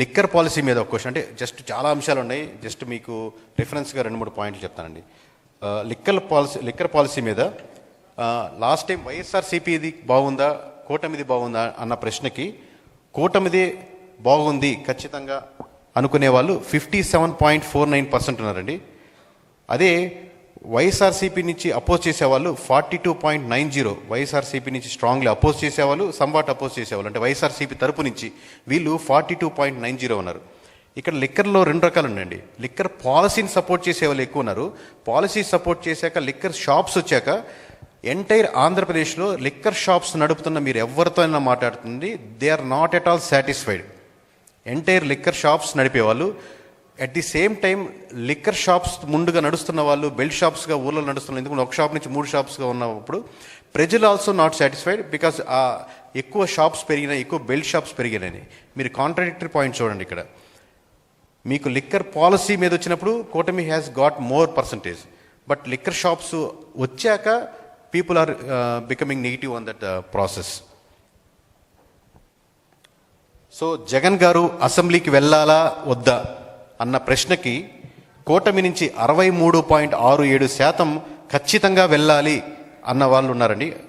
Liquor policy మీద ఒక question అంటే జస్ట్ చాలా అంశాలు ఉన్నాయి. జస్ట్ మీకు రిఫరెన్స్గా రెండు మూడు పాయింట్లు చెప్తానండి. లిక్కర్ పాలసీ లిక్కర్ పాలసీ మీద లాస్ట్ టైం వైఎస్ఆర్సీపీది బాగుందా కూటమిది బాగుందా అన్న ప్రశ్నకి కూటమిది బాగుంది ఖచ్చితంగా అనుకునే వాళ్ళు fifty seven point four nine percent ఉన్నారండి. అదే వైఎస్ఆర్సీపీ నుంచి అపోజ్ చేసేవాళ్ళు forty two point nine zero YSRCP నుంచి స్ట్రాంగ్లీ అపోజ్ చేసేవాళ్ళు సంబాట్ అపోజ్ చేసేవాళ్ళు. అంటే వైఎస్ఆర్సీపీ తరపు నుంచి వీళ్ళు forty two point nine zero ఉన్నారు. ఇక్కడ లిక్కర్లో రెండు రకాలు ఉన్నాయండి. లిక్కర్ పాలసీని సపోర్ట్ చేసే వాళ్ళు ఎక్కువ ఉన్నారు. పాలసీ సపోర్ట్ చేశాక లిక్కర్ షాప్స్ వచ్చాక ఎంటైర్ ఆంధ్రప్రదేశ్లో లిక్కర్ షాప్స్ నడుపుతున్న మీరు ఎవరితో అయినా మాట్లాడుతుంది they are not at all satisfied entire liquor shops నడిపేవాళ్ళు at the same time liquor shops ముందుగా నడుస్తున్న వాళ్ళు బెల్ట్ షాప్స్గా ఊళ్ళో నడుస్తున్న ఎందుకంటే ఒక షాప్ నుంచి మూడు షాప్స్గా ఉన్నప్పుడు ప్రజలు ఆల్సో నాట్ సాటిస్ఫైడ్ బికాస్ ఆ ఎక్కువ షాప్స్ పెరిగినాయి ఎక్కువ బెల్ట్ షాప్స్ పెరిగినాయి. మీరు కాంట్రాడిక్టరీ పాయింట్ చూడండి ఇక్కడ. మీకు లిక్కర్ పాలసీ మీద వచ్చినప్పుడు కూటమి has got more percentage but liquor shops వచ్చాక people are becoming negative on that process so Jagan గారు అసెంబ్లీకి వెళ్ళాలా వద్దా? అన్న ప్రశ్నకి కూటమి నుంచి అరవై మూడు పాయింట్ ఆరు ఏడు శాతం ఖచ్చితంగా వెళ్ళాలి అన్న వాళ్ళు ఉన్నారండి